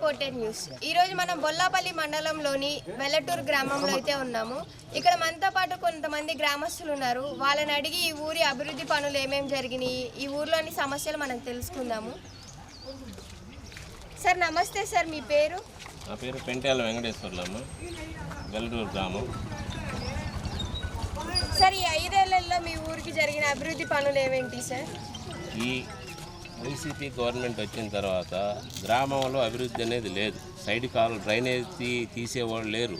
Reported news ఈరోజు మనం బొల్లాపల్లి మండలంలోని వెల్లటూరు గ్రామంలో అయితే ఉన్నాము. ఇక్కడ మనతో పాటు కొంతమంది గ్రామస్తులు ఉన్నారు. వాళ్ళని అడిగి ఈ ఊరి అభివృద్ధి పనులు ఏమేమి జరిగినాయి ఈ ఊర్లోని సమస్యలు మనం తెలుసుకుందాము. సార్ నమస్తే సార్ మీ పేరు? నా పేరు పెంట్యాల వెంకటేశ్వర్లమ్మ వెల్లటూరు గ్రామం. సార్ ఈ ఐదేళ్ళలో మీ ఊరికి జరిగిన అభివృద్ధి పనులు ఏమేంటి సార్? ఈ వైసీపీ గవర్నమెంట్ వచ్చిన తర్వాత గ్రామంలో అభివృద్ధి అనేది లేదు. సైడ్ కాలు డ్రైనేజ్ తీ తీసేవాళ్ళు లేరు.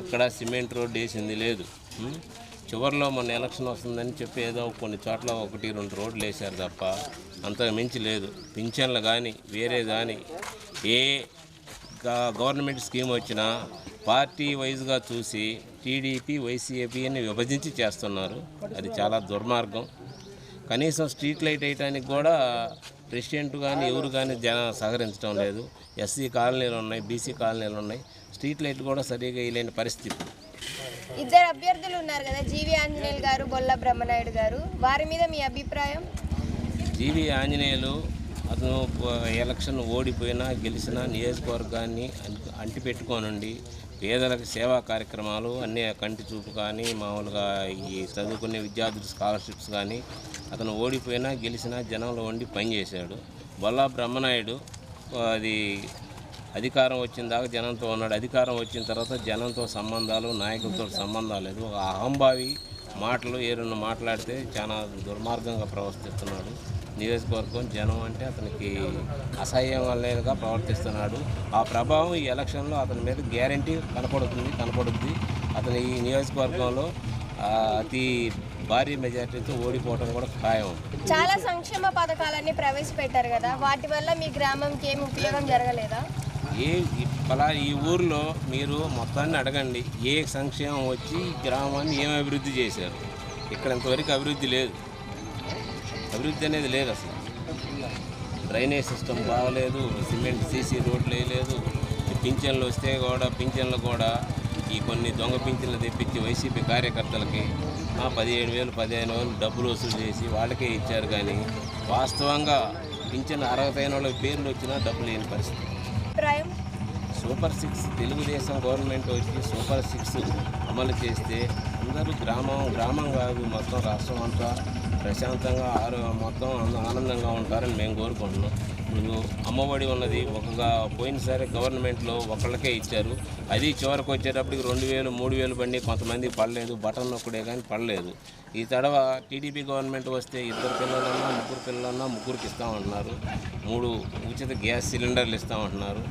ఎక్కడా సిమెంట్ రోడ్డు వేసింది లేదు. చివరిలో మొన్న ఎలక్షన్ వస్తుందని చెప్పి ఏదో కొన్ని చోట్ల ఒకటి రెండు రోడ్లు వేశారు తప్ప అంతకు మించి లేదు. పింఛన్లు కానీ వేరే కానీ ఏ గవర్నమెంట్ స్కీమ్ వచ్చినా పార్టీ వైజ్గా చూసి టీడీపీ వైసీపీ అని విభజించి చేస్తున్నారు. అది చాలా దుర్మార్గం. కనీసం స్ట్రీట్ లైట్ వేయడానికి కూడా ప్రెసిడెంట్ కానీ ఎవరు కానీ జన సహకరించడం లేదు. ఎస్సీ కాలనీలు ఉన్నాయి బీసీ కాలనీలు ఉన్నాయి. స్ట్రీట్ లైట్ కూడా సరిగా వేయలేని పరిస్థితి. ఇద్దరు అభ్యర్థులు ఉన్నారు కదా జీవి ఆంజనేయులు గారు బొల్ల బ్రహ్మనాయుడు గారు. వారి మీద మీ అభిప్రాయం? జీవి ఆంజనేయులు అతను ఎలక్షన్ ఓడిపోయినా గెలిచినా నియోజకవర్గాన్ని అంటిపెట్టుకోనండి. పేదలకు సేవా కార్యక్రమాలు అన్ని కంటి చూపు కానీ మామూలుగా ఈ చదువుకునే విద్యార్థులు స్కాలర్షిప్స్ కానీ అతను ఓడిపోయినా గెలిచినా జనంలో ఉండి పనిచేశాడు బొల్లా బ్రహ్మనాయుడు అది అధికారం వచ్చిన దాకా జనంతో ఉన్నాడు. అధికారం వచ్చిన తర్వాత జనంతో సంబంధాలు నాయకులతో సంబంధాలు లేదు ఒక అహంభావి మాటలు ఏ రెండు మాట్లాడితే చాలా దుర్మార్గంగా ప్రవర్తిస్తున్నాడు. నియోజకవర్గం జనం అంటే అతనికి అసహ్యంగా ప్రవర్తిస్తున్నాడు. ఆ ప్రభావం ఈ ఎలక్షన్లో అతని మీద గ్యారంటీ కనపడుతుంది కనపడుద్ది. అతను ఈ నియోజకవర్గంలో అతి భారీ మెజార్టీతో ఓడిపోవడం కూడా ఖాయం. చాలా సంక్షేమ పథకాలన్నీ ప్రవేశపెట్టారు కదా. వాటి వల్ల మీ గ్రామంకి ఏమి ఉపయోగం జరగలేదా? ఏ పలా ఈ ఊర్లో మీరు మొత్తాన్ని అడగండి. ఏ సంక్షేమం వచ్చి గ్రామాన్ని ఏం అభివృద్ధి చేశారు? ఇక్కడ ఇంతవరకు అభివృద్ధి లేదు. అభివృద్ధి అనేది లేదు అసలు. డ్రైనేజ్ సిస్టమ్ బాగలేదు సిమెంట్ సీసీ రోడ్లు వేయలేదు పింఛన్లు వస్తే కూడా పింఛన్లు కూడా ఈ కొన్ని దొంగ పింఛన్లు తెప్పించి వైసీపీ కార్యకర్తలకి పదిహేను వేలు పదిహేను వేలు డబ్బులు వసూలు చేసి వాళ్ళకే ఇచ్చారు కానీ వాస్తవంగా పింఛన్ అర్హత అయిన వాళ్ళకి పేర్లు వచ్చినా డబ్బులు లేని పరిస్థితి. సూపర్ సిక్స్ తెలుగుదేశం గవర్నమెంట్ వచ్చి సూపర్ సిక్స్ అమలు చేస్తే అందరూ గ్రామం గ్రామం కాదు మొత్తం రాష్ట్రం అంతా ప్రశాంతంగా ఆరో మొత్తం ఆనందంగా ఉంటారని మేము కోరుకుంటున్నాం. ఇప్పుడు అమ్మఒడి ఉన్నది ఒకగా పోయినసారి గవర్నమెంట్లో ఒకళ్ళకే ఇచ్చారు. అది చివరికి వచ్చేటప్పటికి రెండు వేలు మూడు వేలు బండి కొంతమంది పడలేదు బటన్ నొక్కడే కానీ పడలేదు. ఈ తడవ టీడీపీ గవర్నమెంట్ వస్తే ఇద్దరు పిల్లలన్నా ముగ్గురు పిల్లలన్నా ముగ్గురికి ఇస్తామంటున్నారు మూడు ఉచిత గ్యాస్ సిలిండర్లు ఇస్తామంటున్నారు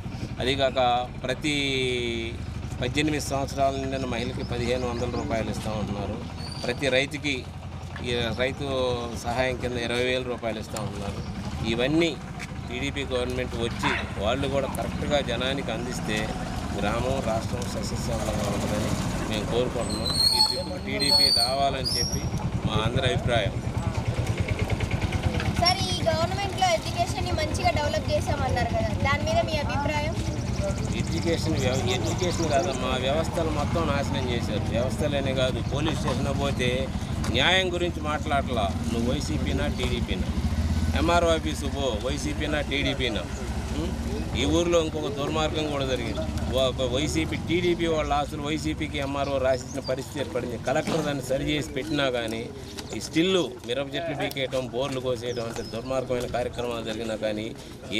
అదిగాక ప్రతి పద్దెనిమిది సంవత్సరాల నిండిన మహిళకి పదిహేను వందల రూపాయలు ఇస్తామంటున్నారు ప్రతి రైతుకి ఈ రైతు సహాయం కింద ఇరవై వేల రూపాయలు ఇస్తామంటున్నారు ఇవన్నీ టీడీపీ గవర్నమెంట్ వచ్చి వాళ్ళు కూడా కరెక్ట్గా జనానికి అందిస్తే గ్రామం రాష్ట్రం సస్యశ్యామలంగా ఉంటుందని మేము కోరుకుంటున్నాం. ఈ ట్రిప్ టీడీపీ రావాలని చెప్పి మా అందరి అభిప్రాయం. సార్ ఈ గవర్నమెంట్లో ఎడ్యుకేషన్ని మంచిగా డెవలప్ చేశామన్నారు కదా దాని మీద మీ అభిప్రాయం? ఎడ్యుకేషన్ వ్యవ ఎడ్యుకేషన్ మా వ్యవస్థలు మొత్తం నాశనం చేశారు. వ్యవస్థలేనే కాదు పోలీస్ స్టేషన్ పోతే న్యాయం గురించి మాట్లాడలా. నువ్వు వైసీపీనా టీడీపీనా? ఎంఆర్ఓ ఆఫీసు పో వైసీపీనా టీడీపీనా? ఈ ఊర్లో ఇంకొక దుర్మార్గం కూడా జరిగింది. ఒక వైసీపీ టీడీపీ వాళ్ళ ఆస్తులు వైసీపీకి ఎంఆర్ఓ రాసిన పరిస్థితి ఏర్పడింది. కలెక్టర్ దాన్ని సరిచేసి పెట్టినా కానీ ఈ స్టిల్లు మిరప చెట్లు పీకేయటం బోర్లు కోసేయడం అంటే దుర్మార్గమైన కార్యక్రమాలు జరిగినా కానీ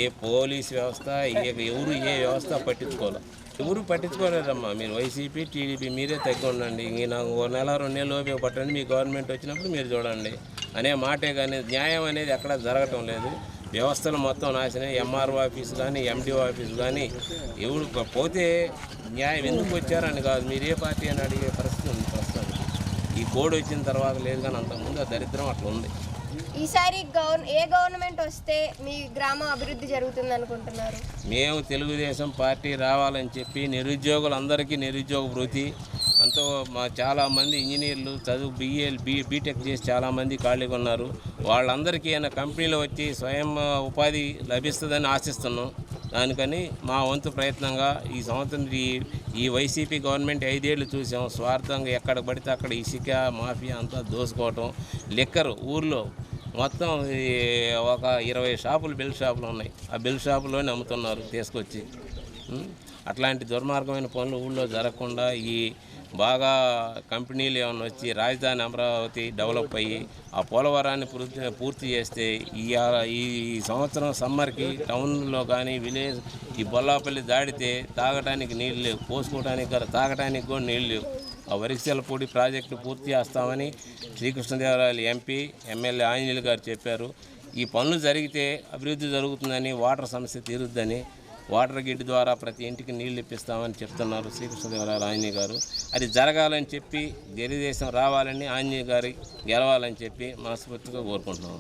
ఏ పోలీస్ వ్యవస్థ ఏ ఎవరు ఏ వ్యవస్థ పట్టించుకోవాలి ఎవరు పట్టించుకోలేదమ్మా. మీరు వైసీపీ టీడీపీ మీరే తగ్గి ఉండండి. ఇంక నాకు ఓ నెల రెండు నెలలు ఓపిక పట్టండి. మీ గవర్నమెంట్ వచ్చినప్పుడు మీరు చూడండి. అనే మాటే కానీ న్యాయం అనేది ఎక్కడా జరగటం లేదు. వ్యవస్థలు మొత్తం నాశనం ఎంఆర్ఓ ఆఫీస్ కానీ ఎండిఓ ఆఫీస్ కానీ ఎవడు ప- పోతే న్యాయం ఎందుకు వచ్చారని కాదు. మీరు ఏ పార్టీ అని అడిగే పరిస్థితి ఉంది ప్రస్తుతానికి. ఈ కోడ్ వచ్చిన తర్వాత లేదు కానీ అంతకుముందు ఆ దరిద్రం అట్లా ఉంది. ఈసారి ఏ గవర్నమెంట్ వస్తే మీ గ్రామం అభివృద్ధి జరుగుతుంది అనుకుంటున్నారు? మేము తెలుగుదేశం పార్టీ రావాలని చెప్పి నిరుద్యోగులందరికీ నిరుద్యోగ వృత్తి అంతో మా చాలామంది ఇంజనీర్లు చదువు బిఏ బీ బీటెక్ చేసి చాలామంది ఖాళీగా ఉన్నారు. వాళ్ళందరికీ ఏమైనా కంపెనీలో వచ్చి స్వయం ఉపాధి లభిస్తుందని ఆశిస్తున్నాం. దానికని మా వంతు ప్రయత్నంగా ఈ సంవత్సరం ఈ ఈ వైసీపీ గవర్నమెంట్ ఐదేళ్ళు చూసాం. స్వార్థంగా ఎక్కడ పడితే అక్కడ ఇసుక మాఫియా అంతా దోసుకోవటం. లిక్కర్ ఊర్లో మొత్తం ఒక ఇరవై షాపులు బిల్ షాపులు ఉన్నాయి. ఆ బిల్ షాపులోనే అమ్ముతున్నారు తీసుకొచ్చి. అట్లాంటి దుర్మార్గమైన పనులు ఊళ్ళో జరగకుండా ఈ బాగా కంపెనీలు ఏమైనా వచ్చి రాజధాని అమరావతి డెవలప్ అయ్యి ఆ పోలవరాన్ని పూర్తి పూర్తి చేస్తే ఈ ఈ సంవత్సరం సమ్మర్కి టౌన్లో కానీ విలేజ్ ఈ బొల్లాపల్లి దాడితే తాగడానికి నీళ్ళు లేవు. పోసుకోవడానికి కూడా తాగడానికి కూడా నీళ్ళు లేవు. ఆ వరిసెలపూడి ప్రాజెక్టు పూర్తి చేస్తామని శ్రీకృష్ణదేవరాయలు ఎంపీ ఎమ్మెల్యే ఆంజనేయులు గారు చెప్పారు. ఈ పనులు జరిగితే అభివృద్ధి జరుగుతుందని వాటర్ సమస్య తీరుద్దని వాటర్ గిడ్ ద్వారా ప్రతి ఇంటికి నీళ్ళు ఇప్పిస్తామని చెప్తున్నారు శ్రీకృష్ణదేవరాయలు ఆంజనేయ గారు. అది జరగాలని చెప్పి తెలుగుదేశం రావాలని ఆంజనేయ గారి గెలవాలని చెప్పి మనస్ఫూర్తిగా కోరుకుంటున్నాం